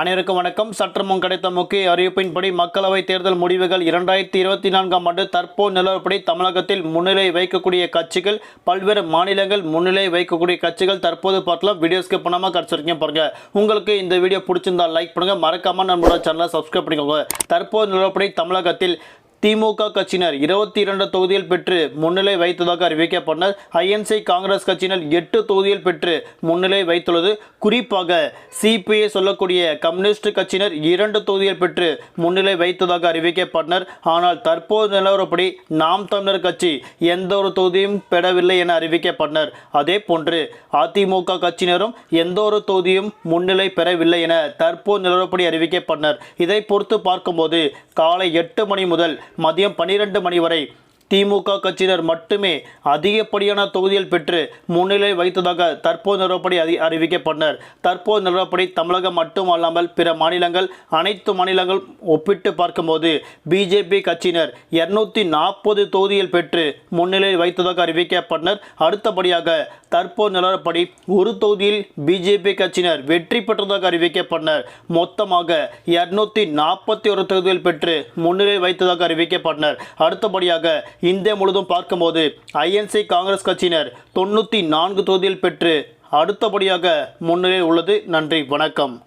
அனைவருக்கும் வணக்கம். சற்றுமுன் கிடைத்த முக்கிய அறிவிப்பின்படி மக்களவைத் தேர்தல் முடிவுகள் இரண்டாயிரத்தி இருபத்தி நான்காம் ஆண்டு தற்போது நிலவரப்படி தமிழகத்தில் முன்னிலை வைக்கக்கூடிய கட்சிகள் பல்வேறு மாநிலங்கள் முன்னிலை வைக்கக்கூடிய கட்சிகள் தற்போது பார்க்கலாம். வீடியோஸ்க்கு பண்ணாமல் கிடச்சிருக்கேன் பாருங்க. உங்களுக்கு இந்த வீடியோ பிடிச்சிருந்தா லைக் பண்ணுங்க. மறக்காம நம்மளோட சேனலை சப்ஸ்கிரைப் பண்ணிக்கோங்க. தற்போது நிலவரப்படி தமிழகத்தில் திமுக கட்சியினர் இருபத்தி இரண்டு தொகுதியில் பெற்று முன்னிலை வைத்ததாக அறிவிக்கப்பட்டனர் ஐஎன்சி காங்கிரஸ் கட்சியினர் எட்டு தொகுதியில் பெற்று முன்னிலை வைத்துள்ளது. குறிப்பாக சிபிஐ சொல்லக்கூடிய கம்யூனிஸ்ட் கட்சியினர் இரண்டு தொகுதியில் பெற்று முன்னிலை வைத்ததாக அறிவிக்கப்பட்டனர். ஆனால் தற்போது நிலவரப்படி நாம் தமிழர் கட்சி எந்த ஒரு தொகுதியும் பெறவில்லை என அறிவிக்கப்பட்டனர். அதே போன்று அதிமுக கட்சியினரும் எந்த ஒரு தொகுதியும் முன்னிலை பெறவில்லை என தற்போது நிலவரப்படி அறிவிக்கப்பட்டனர். இதை பொறுத்து பார்க்கும்போது காலை எட்டு மணி முதல் மதியம் பன்னிரெண்டு மணி வரை திமுக கட்சியினர் மட்டுமே அதிகப்படியான தொகுதியில் பெற்று முன்னிலை வைத்ததாக தற்போது நிலவரப்படி அறி அறிவிக்கப்பட்டனர். தற்போது நிலவரப்படி தமிழகம் மட்டுமல்லாமல் பிற மாநிலங்கள் அனைத்து மாநிலங்களும் ஒப்பிட்டு பார்க்கும்போது பிஜேபி கட்சியினர் இருநூத்தி நாற்பது தொகுதியில் பெற்று முன்னிலை வைத்ததாக அறிவிக்கப்பட்டனர். அடுத்தபடியாக தற்போது நிலவரப்படி ஒரு தொகுதியில் பிஜேபி கட்சியினர் வெற்றி பெற்றதாக அறிவிக்கப்பட்டனர். மொத்தமாக இருநூத்தி நாற்பத்தி ஒரு தொகுதியில் பெற்று முன்னிலை வைத்ததாக அறிவிக்கப்பட்டனர். அடுத்தபடியாக இந்தியா முழுவதும் பார்க்கும்போது ஐஎன்சி காங்கிரஸ் கட்சியினர் தொண்ணூற்றி நான்கு தொகுதியில் பெற்று அடுத்தபடியாக முன்னிலையில் உள்ளது. நன்றி வணக்கம்.